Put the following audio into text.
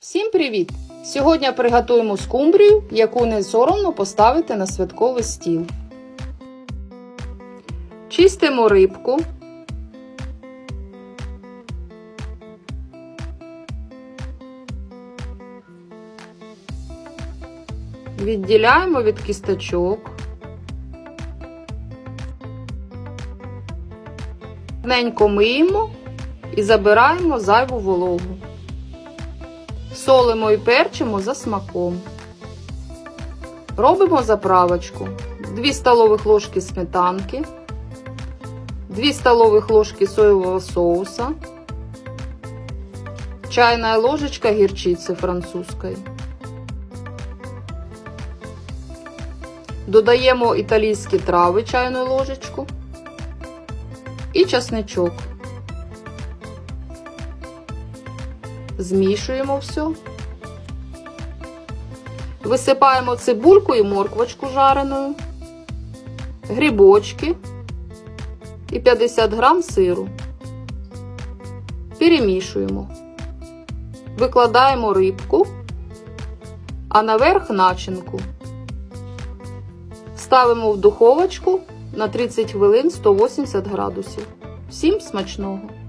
Всім привіт! Сьогодні приготуємо скумбрію, яку не соромно поставити на святковий стіл. Чистимо рибку. Відділяємо від кісточок. Ненько миємо і забираємо зайву вологу. Солимо і перчимо за смаком. Робимо заправочку. 2 столових ложки сметанки, 2 столових ложки соєвого соуса, чайна ложечка гірчиці французької. Додаємо італійські трави чайну ложечку і часничок. Змішуємо все. Висипаємо цибульку і морквочку жареною, грибочки і 50 грам сиру. Перемішуємо. Викладаємо рибку, а наверх начинку. Ставимо в духовочку на 30 хвилин 180 градусів. Всім смачного!